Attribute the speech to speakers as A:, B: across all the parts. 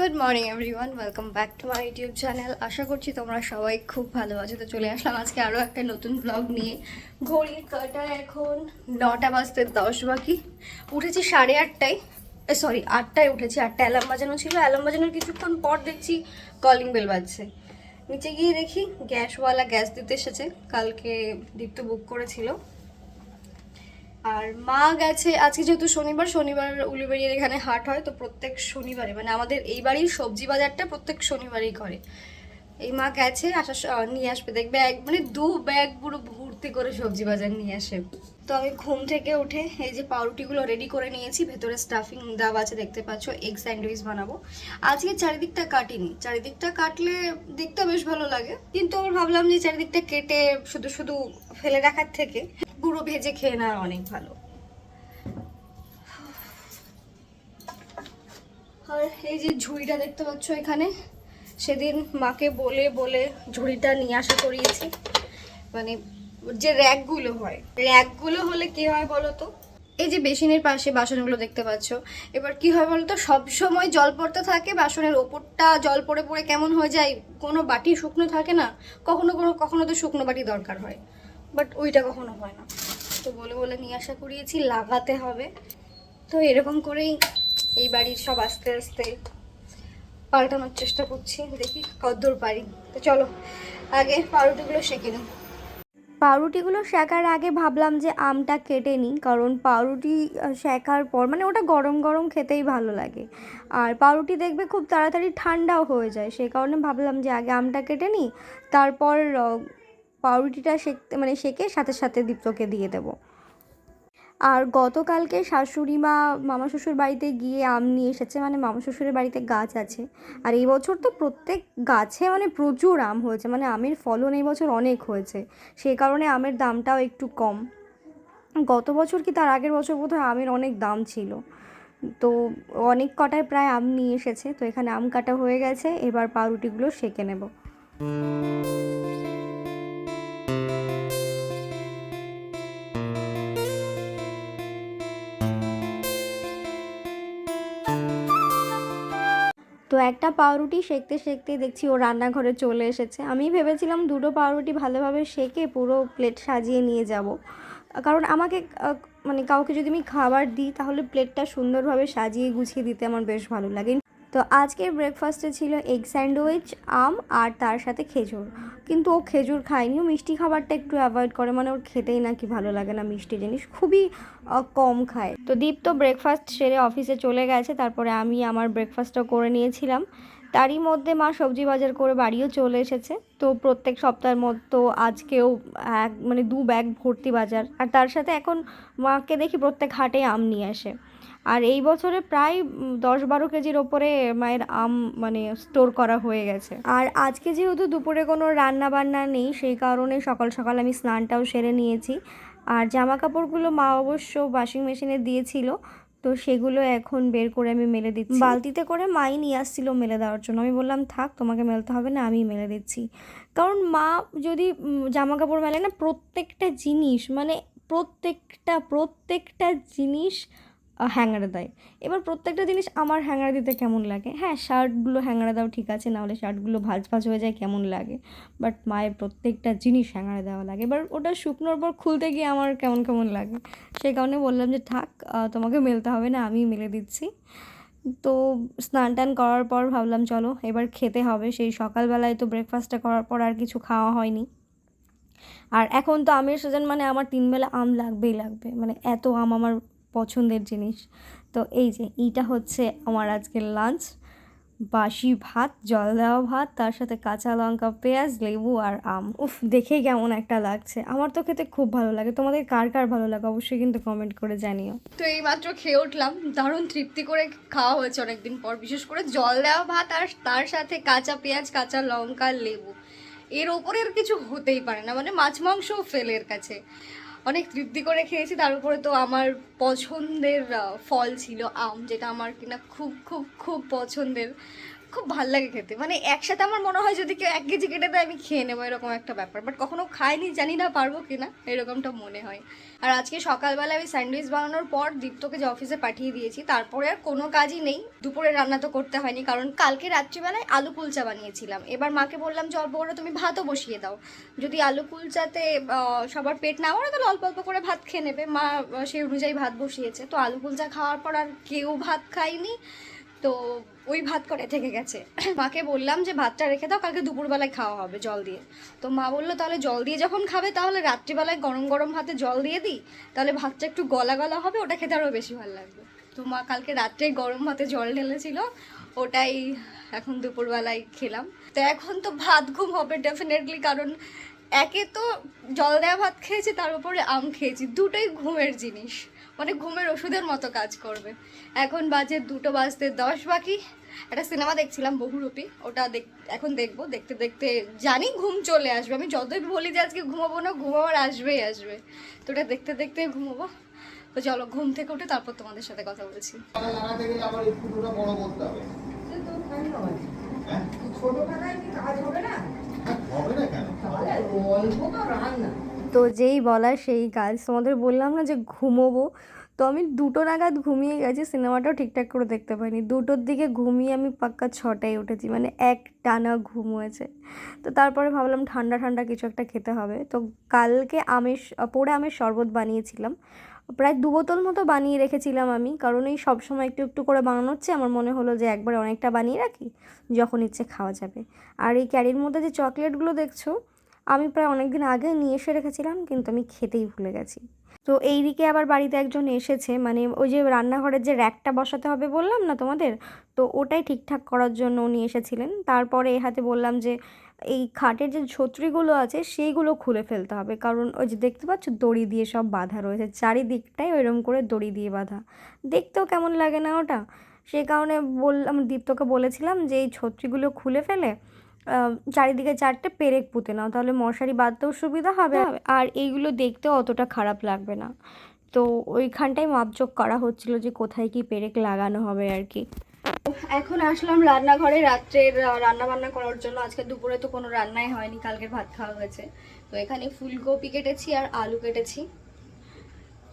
A: Good morning everyone welcome back to my YouTube channel আশা করছি তোমরা সবাই খুব ভালো আছো। তো চলে আসলাম আজকে আরও একটা নতুন ব্লগ নিয়ে। ঘড়ির কাটা এখন নটা বাজতে দশ বাকি। উঠেছি সাড়ে আটটায়। সরি আটটায় উঠেছি। আটটা অ্যালার্ম বাজানো ছিল। অ্যালার্ম বাজানোর কিছুক্ষণ পর দেখছি কলিং বেল বাজছে। নিচে গিয়ে দেখি গ্যাসওয়ালা গ্যাস দিতে এসেছে। কালকে দীপ্ত বুক করেছিল। আর মা গেছে, আজকে যেহেতু শনিবার শনিবার উলুবেড়িয়ার এখানে হাট হয়, তো প্রত্যেক শনিবারে মানে আমাদের এই বাড়ির সবজি বাজারটা প্রত্যেক শনিবারই করে। এই মা গেছে আসা নিয়ে আসবে, দেখবে এক মানে দু ব্যাগ পুরো ভর্তি করে সবজি বাজার নিয়ে আসে। তো আমি ঘুম থেকে উঠে এই যে পাউরুটিগুলো রেডি করে নিয়েছি, ভেতরে স্টাফিং দেওয়া আছে, দেখতে পাচ্ছ এগ স্যান্ডউইচ বানাবো। আজকে চারিদিকটা কাটিনি, চারিদিকটা কাটলে দেখতে বেশ ভালো লাগে, কিন্তু আমি ভাবলাম যে চারিদিকটা কেটে শুধু শুধু ফেলে রাখার থেকে পুরো ভেজে খেয়ে নেওয়া অনেক ভালো। আর এই যে ঝুড়িটা দেখতে পাচ্ছ এখানে, সেদিন মাকে বলে বলে ঝুড়িটা নিয়ে আসা করিয়েছি। মানে যে র্যাকগুলো হয়। র্যাকগুলো হলে কি হয় বলো তো এই যে বেসিনের পাশে বাসনগুলো দেখতে পাচ্ছ। এবার কি হয় বলতো? সব সময় জল পড়তে থাকে, বাসনের ওপরটা জল পড়ে পড়ে কেমন হয়ে যায় কোনো বাটি শুকনো থাকে না, কখনো কোনো, কখনো তো শুকনো বাটি দরকার হয়। বাট ওইটা কখনো হয় না। তো বলে বলে নিয়ে আসা করিয়েছি লাগাতে হবে। তো এরকম করেই এই বাড়ির সব আস্তে আস্তে পাল্টানোর চেষ্টা করছি। দেখি কদ্দূর পারি। তো চলো, আগে পাউরুটিগুলো সেঁকে নিই।
B: পাউরুটিগুলো শেখার আগে ভাবলাম যে আমটা কেটে নিই, কারণ পাউরুটি শেখার পর মানে ওটা গরম গরম খেতেই ভালো লাগে। আর পাউরুটি দেখবে খুব তাড়াতাড়ি ঠান্ডাও হয়ে যায় সেই কারণে ভাবলাম যে আগে আমটা কেটে নিই, তারপর পাউরুটিটা শেখতে মানে শেখে সাথে সাথে দীপ্তকে দিয়ে দেবো। আর গতকালকে শাশুড়ি মা মামা শ্বশুর বাড়িতে গিয়ে আম নিয়ে এসেছে মানে মামা শ্বশুরের বাড়িতে গাছ আছে। আর এই বছর তো প্রত্যেক গাছে মানে প্রচুর আম হয়েছে মানে আমের ফলন এই বছর অনেক হয়েছে। সেই কারণে আমের দামটাও একটু কম। গত বছর কি তার আগের বছর বোধহয় আমের অনেক দাম ছিল। তো অনেক কটায় প্রায় আম নিয়ে এসেছে, তো এখানে আম কাটা হয়ে গেছে, এবার পাউরুটিগুলো সেঁকে নেব। তো একটা পাউরুটি সেঁকতে সেঁকতে দেখছি ও রান্নাঘরে চলে এসেছে। আমি ভেবেছিলাম দুটো পাউরুটি ভালোভাবে সেঁকে পুরো প্লেট সাজিয়ে নিয়ে যাব। কারণ আমাকে মানে কাউকে যদি আমি খাবার দিই তাহলে প্লেটটা সুন্দরভাবে সাজিয়ে গুছিয়ে দিতে আমার বেশ ভালো লাগে। তো আজকের ব্রেকফাস্টে ছিল এগ স্যান্ডউইচ আম আর তার সাথে খেজুর। কিন্তু ও খেজুর খায়নি। ও মিষ্টি খাবারটা একটু অ্যাভয়েড করে। মানে ওর খেতেই নাকি ভালো লাগে না মিষ্টি জিনিস। খুবই কম খায়। তো দীপ তো ব্রেকফাস্ট সেরে অফিসে চলে গেছে। তারপরে আমি আমার ব্রেকফাস্টটা করে নিয়েছিলাম। তারই মধ্যে মা সবজি বাজার করে বাড়িও চলে এসেছে। তো প্রত্যেক সপ্তাহের মতো আজকেও এক মানে দু ব্যাগ ভর্তি বাজার। আর তার সাথে এখন মাকে দেখি প্রত্যেক হাটে আম নিয়ে আসে। আর এই বছরে প্রায় দশ বারো কেজির ওপরে মায়ের আম মানে স্টোর করা হয়ে গেছে। আর আজকে যেহেতু দুপুরে কোনো রান্না বান্না নেই, সেই কারণে সকাল সকাল আমি স্নানটাও সেরে নিয়েছি। আর জামা কাপড়গুলো মা অবশ্য ওয়াশিং মেশিনে দিয়েছিল, তো সেগুলো এখন বের করে আমি মেলে দিচ্ছি। বালতিতে করে মাই নিয়ে আসছিল মেলে দেওয়ার জন্য। আমি বললাম, থাক, তোমাকে মেলতে হবে না আমি মেলে দিচ্ছি। কারণ মা যদি জামা কাপড় মেলে না, প্রত্যেকটা জিনিস মানে প্রত্যেকটা প্রত্যেকটা জিনিস হ্যাঙ্গারে দেয়। এবার প্রত্যেকটা জিনিস আমার হ্যাঙ্গারে দিতে কেমন লাগে? হ্যাঁ শার্টগুলো হ্যাঙ্গারে দাও ঠিক আছে, নাহলে শার্টগুলো ভাজ ভাজ হয়ে যায়, কেমন লাগে? বাট মায়ের প্রত্যেকটা জিনিস হ্যাঙ্গারে দেওয়া লাগে। এবার ওটা শুকনোর পর খুলতে গিয়ে আমার কেমন কেমন লাগে? সেই কারণে বললাম যে, থাক তোমাকে মেলতে হবে না আমি মেলে দিচ্ছি। তো স্নান টান করার পর ভাবলাম, চলো, এবার খেতে হবে। সেই সকালবেলায় তো ব্রেকফাস্টটা করার পর আর কিছু খাওয়া হয়নি। আর এখন তো আমের সিজন মানে আমার তিন তিনবেলা আম লাগবেই লাগবে। মানে এত আম আমার পছন্দের জিনিস। তো এই যে, এইটা হচ্ছে আমার আজকের লাঞ্চ বাসি ভাত জল দেওয়া ভাত, তার সাথে কাঁচা লঙ্কা, পেঁয়াজ, লেবু আর আম। উফ, দেখে কেমন একটা লাগছে। আমার তো খেতে খুব ভালো লাগে। তোমাদের কার কার ভালো লাগে অবশ্যই কিন্তু কমেন্ট করে জানিও।
A: তো এই মাত্র খেয়ে উঠলাম। দারুণ তৃপ্তি করে খাওয়া হয়েছে অনেকদিন পর। বিশেষ করে জল দেওয়া ভাত আর তার সাথে কাঁচা পেঁয়াজ, কাঁচা লঙ্কা, লেবু। এর ওপরে আর কিছু হতেই পারে না। মানে মাছ মাংসও ফেলের কাছে। অনেক তৃপ্তি করে খেয়েছি। তার উপরে তো আমার পছন্দের ফল ছিল আম, যেটা আমার কিনা খুব খুব খুব পছন্দের।
B: খুব ভালো লাগে খেতে। মানে একসাথে আমার মনে হয় যদি কেউ এক কেজি কেটে দেয়, আমি খেয়ে নেব, এরকম একটা ব্যাপার। বাট কখনো খাইনি, জানি না পারব কিনা, এরকমটা মনে হয়। আর আজকে সকালবেলা আমি স্যান্ডউইচ বানানোর পর দীপ্তকে যে অফিসে পাঠিয়ে দিয়েছি, তারপরে আর কোনো কাজই নেই। দুপুরে রান্না তো করতে হয়নি, কারণ কালকে রাত্রিবেলায় আলু কুলচা বানিয়েছিলাম। এবার মাকে বললাম, যে অল্প করে তুমি ভাতও বসিয়ে দাও। যদি আলু কুলচাতে সবার পেট না ভরে, তাহলে অল্প অল্প করে ভাত খেয়ে নেবে। মা সেই অনুযায়ী ভাত বসিয়েছে। তো আলু কুলচা খাওয়ার পর আর কেউ ভাত খায়নি। তো ওই ভাত করে থেকে গেছে। মাকে বললাম যে, ভাতটা রেখে দাও, কালকে দুপুরবেলায় খাওয়া হবে জল দিয়ে। তো মা বলল, তাহলে জল দিয়ে যখন খাবে, তাহলে রাত্রিবেলায় গরম গরম ভাতে জল দিয়ে দিই, তাহলে ভাতটা একটু গলা গলা হবে, ওটা খেতে আরও বেশি ভালো লাগবে। তো মা কালকে রাত্রে গরম ভাতে জল ঢেলেছিল, ওটাই এখন দুপুরবেলায় খেলাম। তো এখন তো ভাত ঘুম হবে ডেফিনেটলি কারণ একে তো জল দেওয়া ভাত খেয়েছি, তার উপরে আম খেয়েছি, দুটোই ঘুমের জিনিস। মানে ঘুমের ওষুধের মতো কাজ করবে। এখন বাজে দুটো বাজতে দশ বাকি। একটা সিনেমা দেখছিলাম বহুরূপী। ওটা দেখ এখন দেখব। দেখতে দেখতে জানি ঘুম চলে আসবে। আমি যতই বলি যে আজকে ঘুমাবো না ঘুমাবার আসবেই আসবে। তো ওটা দেখতে দেখতে ঘুমাবো। তো চলো ঘুম থেকে উঠে তারপর তোমাদের সাথে কথা বলছি।
C: পাতা লাগাতে গেলে আবার এই ফুটোটা বড় করতে হবে। হ্যাঁ?
D: ছোটখানায় কি কাজ হবে না?
C: হ্যাঁ, হবে না কেন?
D: অল্প তো রান্না
E: তো যেই বলা সেই কাজ। তোমাদের বললাম না যে ঘুমোবো? তো আমি দুটো নাগাদ ঘুমিয়ে গেছি, সিনেমাটাও ঠিকঠাক করে দেখতে পাইনি। দুটোর দিকে ঘুমিয়ে আমি পাক্কা ছটায় উঠেছি মানে এক টানা ঘুম হয়েছে। তো তারপরে ভাবলাম ঠান্ডা ঠান্ডা কিছু একটা খেতে হবে। তো কালকে আমের পরে আমের শরবত বানিয়েছিলাম। প্রায় দু বোতল মতো বানিয়ে রেখেছিলাম আমি, কারণ এই সবসময় একটু একটু করে বানানো হচ্ছে। আমার মনে হলো যে একবারে অনেকটা বানিয়ে রাখি, যখন ইচ্ছে খাওয়া যাবে। আর এই ক্যারির মধ্যে যে চকলেটগুলো দেখছ আমি প্রায় অনেক দিন আগে নিয়ে এসে রেখেছিলাম, কিন্তু আমি খেতেই ভুলে গেছি। তো এই দিকে আবার বাড়িতে একজন এসেছে মানে ওই যে রান্নাঘরের যে র্যাকটা বসাতে হবে বললাম না তোমাদের? তো ওটাই ঠিকঠাক করার জন্য উনি এসেছিলেন। তারপরে এ হাতে বললাম যে, এই খাটের যে ছত্রিগুলো আছে সেইগুলো খুলে ফেলতে হবে। কারণ ওই যে দেখতে পাচ্ছ দড়ি দিয়ে সব বাঁধা রয়েছে, চারিদিকটাই ওইরকম করে দড়ি দিয়ে বাঁধা। দেখতেও কেমন লাগে না ওটা? সেই কারণে বললাম, দীপ্তকে বলেছিলাম যে, এই ছত্রিগুলো খুলে ফেলে চারিদিকে চারটে পেরেক পুঁতে নাও তাহলে মশারি বাঁধতেও সুবিধা হবে। আর এইগুলো দেখতেও অতটা খারাপ লাগবে না। তো ওইখানটাই মাপজোক করা হচ্ছিল যে কোথায় কি পেরেক লাগানো হবে আর কি।
B: এখন আসলাম রান্নাঘরে রাত্রের রান্না বান্না করার জন্য। আজকে দুপুরে তো কোনো রান্নাই হয়নি কালকের ভাত খাওয়া হয়েছে। তো এখানে ফুলকপি কেটেছি আর আলু কেটেছি।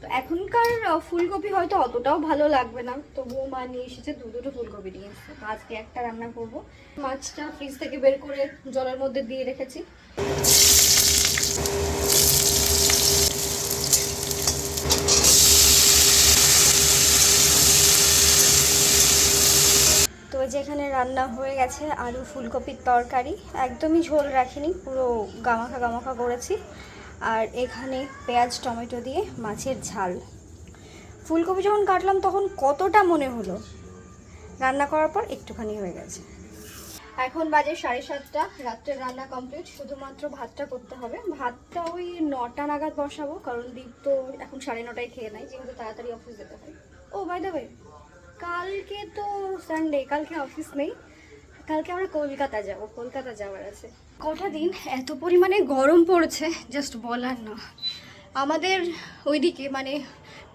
B: তো এখনকার ফুলকপি হয়তো অতটাও ভালো লাগবে না। তো বৌমা নিয়ে এসেছে দু দুটো ফুলকপি নিয়ে এসেছে। আজকে একটা রান্না করব। মাছটা ফ্রিজ থেকে বের করে জলের মধ্যে দিয়ে রেখেছি। তো যেখানে রান্না হয়ে গেছে আলু ফুলকপির তরকারি। একদমই ঝোল রাখিনি, পুরো গামাখা গামাখা করেছি। আর এখানে পেঁয়াজ, টমেটো দিয়ে মাছের ঝাল। ফুলকপি যখন কাটলাম তখন কতটা মনে হলো? রান্না করার পর একটুখানি হয়ে গেছে। এখন বাজে সাড়ে সাতটা, রাত্রের রান্না কমপ্লিট শুধুমাত্র ভাতটা করতে হবে। ভাতটা ওই নটা নাগাদ বসাবো, কারণ দীপ তো এখন সাড়ে নটায় খেয়ে নেয়, যেহেতু তাড়াতাড়ি অফিস যেতে হয়। ও বাই দ্য কালকে তো সানডে কালকে অফিস নেই। কালকে আমরা কলকাতা যাব, কলকাতা যাওয়ার আছে। কটা দিন এত পরিমাণে গরম পড়েছে জাস্ট বলার না। আমাদের ওইদিকে মানে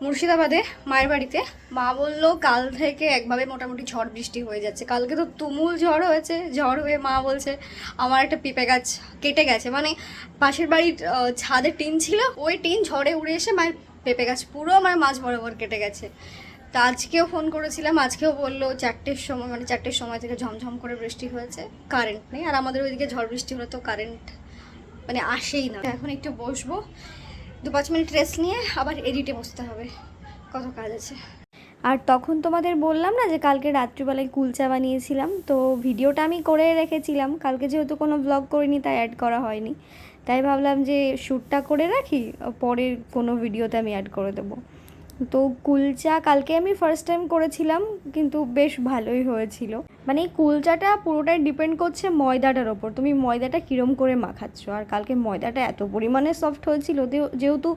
B: মুর্শিদাবাদে, মায়ের বাড়িতে, মা বলল কাল থেকে একভাবে মোটামুটি ঝড় বৃষ্টি হয়ে যাচ্ছে। কালকে তো তুমুল ঝড় হয়েছে, ঝড় হয়ে মা বলছে, আমার একটা পেঁপে গাছ কেটে গেছে। মানে পাশের বাড়ির ছাদে টিন ছিল, ওই টিন ঝড়ে উড়ে এসে মায়ের পেঁপে গাছ, পুরো আমার মাছ বরাবর কেটে গেছে। তা আজকেও ফোন করেছিলাম, আজকেও বলল চারটের সময় মানে চারটের সময় থেকে ঝমঝম করে বৃষ্টি হয়েছে কারেন্ট নেই, আর আমাদের ওইদিকে ঝড় বৃষ্টি হলে তো কারেন্ট মানে আসেই না। এখন একটু বসবো, দু পাঁচ মিনিট রেস্ট নিয়ে আবার এডিটে বসতে হবে, কত কাজ আছে।
E: আর তখন তোমাদের বললাম না যে কালকে রাত্রিবেলায় কুলচা বানিয়েছিলাম, তো ভিডিওটা আমি করে রেখেছিলাম, কালকে যেহেতু কোনো ব্লগ করিনি তাই অ্যাড করা হয়নি, তাই ভাবলাম যে শ্যুটটা করে রাখি, পরের কোনো ভিডিওতে আমি অ্যাড করে দেবো। তো কুলচা কালকে আমি ফার্স্ট টাইম করেছিলাম, কিন্তু বেশ ভালোই হয়েছিল। মানে এই কুলচাটা পুরোটাই ডিপেন্ড করছে ময়দাটার ওপর। তুমি ময়দাটা কীরম করে মাখাচ্ছ? আর কালকে ময়দাটা এত পরিমাণে সফট হয়েছিল যেহেতু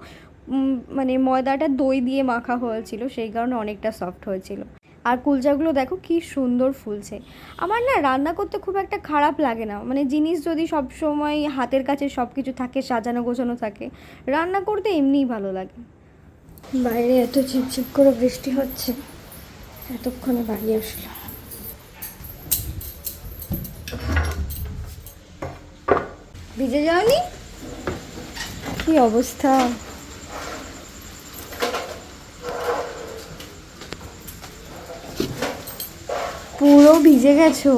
E: মানে ময়দাটা দই দিয়ে মাখা হয়েছিল, সেই কারণে অনেকটা সফট হয়েছিল। আর কুলচাগুলো দেখো কি সুন্দর ফুলছে। আমার না রান্না করতে খুব একটা খারাপ লাগে না। মানে জিনিস যদি সব সময় হাতের কাছে সব কিছু থাকে, সাজানো গোছানো থাকে, রান্না করতে এমনিই ভালো লাগে।
B: বাইরে এত ঝিপঝিপ করে বৃষ্টি হচ্ছে, এতক্ষণে বাড়ি আসলো। ভিজে যাওনি? কি অবস্থা? পুরো ভিজে গেছো?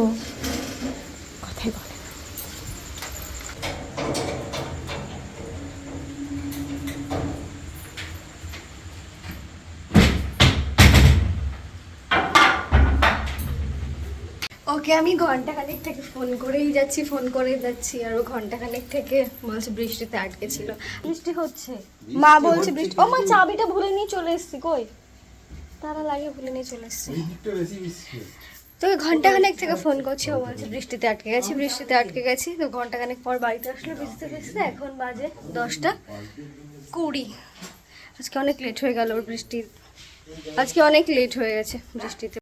B: ওকে আমি ঘন্টাখানেক থেকে ফোন করেই যাচ্ছি ফোন করেই যাচ্ছি আর ও ঘন্টাখানেক থেকে বলছে বৃষ্টিতে আটকে ছিল। বৃষ্টি হচ্ছে। মা বলছে বৃষ্টি ও মা চাবিটা ভুলে নিয়ে চলে এসেছি কই? তারা লাগে ভুলে নিয়ে চলে এসেছি। তোকে ঘন্টাখানেক থেকে ফোন করছি ও বলছে বৃষ্টিতে আটকে গেছি বৃষ্টিতে আটকে গেছি। তো ঘন্টাখানেক পর বাড়িতে আসলো ভিজতে ভিজতে এখন বাজে দশটা কুড়ি। আজকে অনেক লেট হয়ে গেল ওর বৃষ্টি আজকে অনেক লেট হয়ে গেছে বৃষ্টিতে।